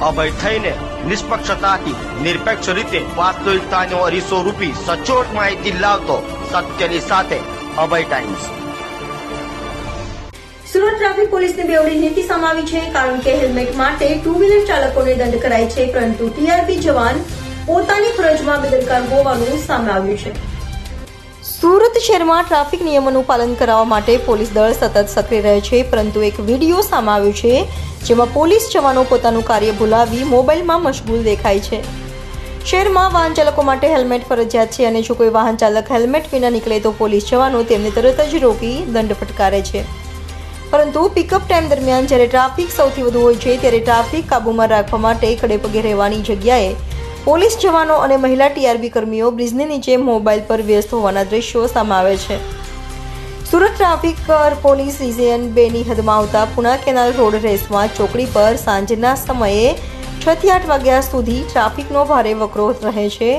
અભય થઈને નિષ્પક્ષતાથી, નિરપેક્ષ રીતે વાસ્તવિકતાનો અરીસો રૂપી સચોટ માહિતી લાવતો સત્યની સાથે અભય ટાઈમ્સ સુરત ટ્રાફિક પોલીસની બેવડી નીતિ સમાવી છે, કારણ કે હેલ્મેટ માટે ટુ વ્હીલર ચાલકોને દંડ કરાય છે, પરંતુ ટીઆરપી જવાન પોતાની ફરજમાં બેદરકાર હોવાનું સામે આવ્યું છે. સુરત શહેરમાં ટ્રાફિક નિયમોનું પાલન કરાવવા માટે પોલીસ દળ સતત સક્રિય રહે છે, પરંતુ એક વીડિયો સામે આવ્યો છે, જેમાં પોલીસ જવાનો પોતાનું કાર્ય ભૂલાવી મોબાઈલમાં મશગુલ દેખાય છે. શહેરમાં વાહન ચાલકો માટે હેલ્મેટ ફરજિયાત છે અને જો કોઈ વાહન ચાલક હેલ્મેટ વિના નીકળે તો પોલીસ જવાનો તેમને તરત જ રોકી દંડ ફટકારે છે. પરંતુ પિકઅપ ટાઈમ દરમિયાન જ્યારે ટ્રાફિક સૌથી વધુ હોય છે, ત્યારે ટ્રાફિક કાબૂમાં રાખવા માટે ખડે પગે રહેવાની જગ્યાએ પોલીસ જવાનો અને મહિલા ટીઆરબી કર્મીઓ બ્રિજની નીચે મોબાઈલ પર વ્યસ્ત હોવાના દ્રશ્યો સામે આવે છે. સુરત ટ્રાફિક પર પોલીસ રિઝિયન બેની હદમાં આવતા પુના કેનાલ રોડ રેસમાં ચોકડી પર સાંજના સમયે છ થી આઠ વાગ્યા સુધી ટ્રાફિકનો ભારે વકરો રહે છે.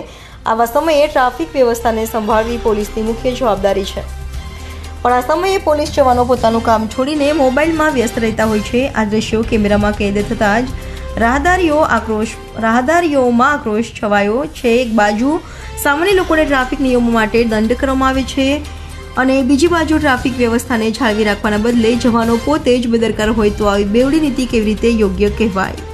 આવા સમયે ટ્રાફિક વ્યવસ્થાને સંભાળવી પોલીસની મુખ્ય જવાબદારી છે. પણ આ સમયે પોલીસ જવાનો પોતાનું કામ છોડીને મોબાઈલમાં વ્યસ્ત રહેતા હોય છે. આ દ્રશ્યો કેમેરામાં કેદ થતાં જ રાહદારીઓ આક્રોશ, રાહદારીઓમાં આક્રોશ છવાયો છે. એક બાજુ સામાન્ય લોકોને ટ્રાફિક નિયમો માટે દંડ કરવામાં આવે છે અને બીજી બાજુ ટ્રાફિક વ્યવસ્થાને જાળવી રાખવાના બદલે જવાનો પોતે જ બેદરકાર હોય તો આવી બેવડી નીતિ કેવી રીતે યોગ્ય કહેવાય?